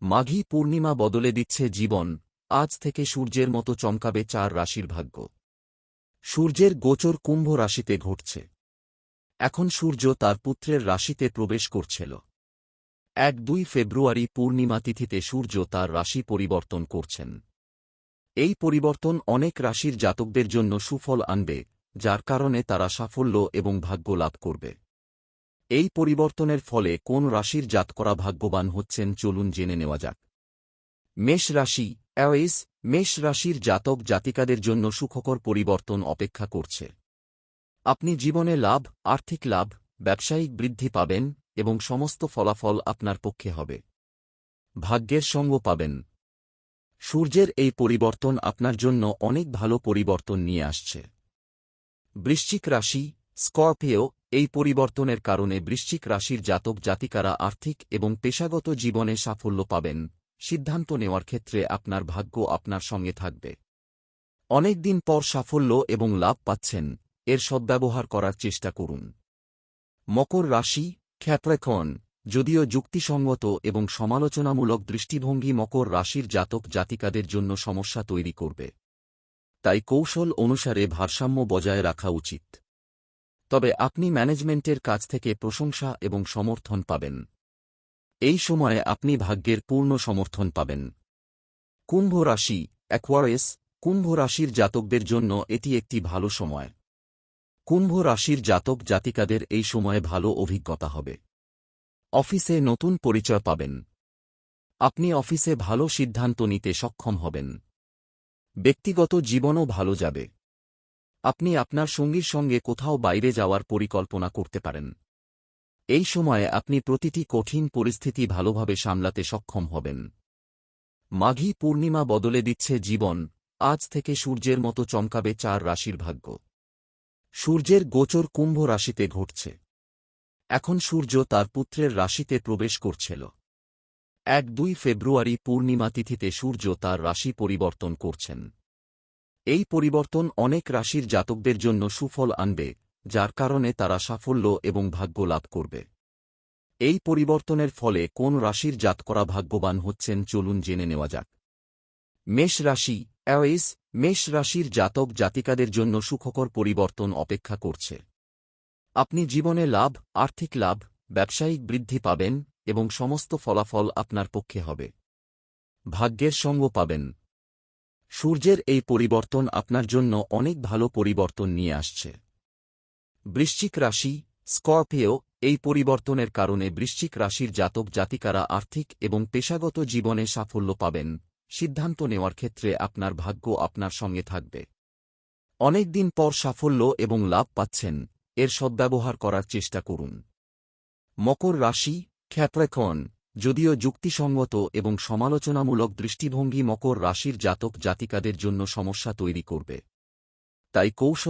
মাঘী পূর্ণিমা বদলে দিচ্ছে জীবন, আজ থেকে সূর্যের মতো চমকাবে চার রাশির ভাগ্য। সূর্যের গোচর কুম্ভ রাশিতে ঘটছে। এখন সূর্য তার পুত্রের রাশিতে প্রবেশ করছিল। এক দুই ফেব্রুয়ারি পূর্ণিমা তিথিতে সূর্য তার রাশি পরিবর্তন করছেন। এই পরিবর্তন অনেক রাশির জাতকদের জন্য সুফল আনবে, যার কারণে তারা সাফল্য এবং ভাগ্য লাভ করবে। এই পরিবর্তনের ফলে কোন রাশির জাতকরা ভাগ্যবান হচ্ছেন চলুন জেনে নেওয়া যাক। মেষ রাশি, অ্যাওয়েস, মেষ রাশির জাতক জাতিকাদের জন্য সুখকর পরিবর্তন অপেক্ষা করছে। আপনি জীবনে লাভ, আর্থিক লাভ, ব্যবসায়িক বৃদ্ধি পাবেন এবং সমস্ত ফলাফল আপনার পক্ষে হবে। ভাগ্যের সঙ্গ পাবেন। সূর্যের এই পরিবর্তন আপনার জন্য অনেক ভালো পরিবর্তন নিয়ে আসছে। বৃশ্চিক রাশি, স্করপিও এই পরিবর্তনের কারণে বৃশ্চিক রাশির জাতক জাতিকারা আর্থিক এবং পেশাগত জীবনে সাফল্য পাবেন। সিদ্ধান্ত নেওয়ার ক্ষেত্রে আপনার ভাগ্য আপনার সঙ্গে থাকবে। অনেক দিন পর সাফল্য এবং লাভ পাচ্ছেন। এর সদ্ব্যবহার করার চেষ্টা করুন। মকর রাশি খ্যাপ্রেকন যদিও যুক্তিসঙ্গত এবং সমালোচনামূলক দৃষ্টিভঙ্গি মকর রাশির জাতক জাতিকাদের জন্য সমস্যা তৈরি করবে। তাই কৌশল অনুসারে ভারসাম্য বজায় রাখা উচিত। তবে আপনি ম্যানেজমেন্টের কাছ থেকে প্রশংসা এবং সমর্থন পাবেন। এই সময়ে আপনি ভাগ্যের পূর্ণ সমর্থন পাবেন। কুম্ভ রাশি অ্যাকোয়ারেস কুম্ভ রাশির জাতকদের জন্য এটি একটি ভালো সময়। কুম্ভ রাশির জাতক জাতিকাদের এই সময়ে ভালো অভিজ্ঞতা হবে। অফিসে নতুন পরিচয় পাবেন। আপনি অফিসে ভালো সিদ্ধান্ত নিতে সক্ষম হবেন। ব্যক্তিগত জীবনও ভালো যাবে। আপনি আপনার সঙ্গীর সঙ্গে কোথাও বাইরে যাওয়ার পরিকল্পনা করতে পারেন। এই সময়ে আপনি প্রতিটি কঠিন পরিস্থিতি ভালোভাবে সামলাতে সক্ষম হবেন। মাঘী পূর্ণিমা বদলে দিচ্ছে জীবন, আজ থেকে সূর্যের মতো চমকাবে চার রাশির ভাগ্য। সূর্যের গোচর কুম্ভ রাশিতে ঘটছে। এখন সূর্য তার পুত্রের রাশিতে প্রবেশ করছিল। এক দুই ফেব্রুয়ারি পূর্ণিমা তিথিতে সূর্য তার রাশি পরিবর্তন করছেন। এই পরিবর্তন অনেক রাশির জাতকদের জন্য সুফল আনবে, যার কারণে তারা সাফল্য এবং ভাগ্য লাভ করবে। এই পরিবর্তনের ফলে কোন রাশির জাতকরা ভাগ্যবান হচ্ছেন চলুন জেনে নেওয়া যাক। মেষ রাশি, অ্যাওয়েস, মেষ রাশির জাতক জাতিকাদের জন্য সুখকর পরিবর্তন অপেক্ষা করছে। আপনি জীবনে লাভ, আর্থিক লাভ, ব্যবসায়িক বৃদ্ধি পাবেন এবং সমস্ত ফলাফল আপনার পক্ষে হবে। ভাগ্যের সঙ্গ পাবেন সূর্যের এই পরিবর্তন আপনার জন্য অনেক ভালো পরিবর্তন নিয়ে আসছে। বৃশ্চিক রাশি, স্করপিও, এই পরিবর্তনের কারণে বৃশ্চিক রাশির জাতক জাতিকারা আর্থিক এবং পেশাগত জীবনে সাফল্য পাবেন। সিদ্ধান্ত নেওয়ার ক্ষেত্রে আপনার ভাগ্য আপনার সঙ্গে থাকবে। অনেক দিন পর সাফল্য এবং লাভ পাচ্ছেন, এর সদ্ব্যবহার করার চেষ্টা করুন। মকর রাশি খ্যাপ্রেকন যদিও যুক্তিসঙ্গত এবং সমালোচনামূলক দৃষ্টিভঙ্গি মকর রাশির জাতক জাতিকাদের জন্য সমস্যা তৈরি করবে। তাই কৌশল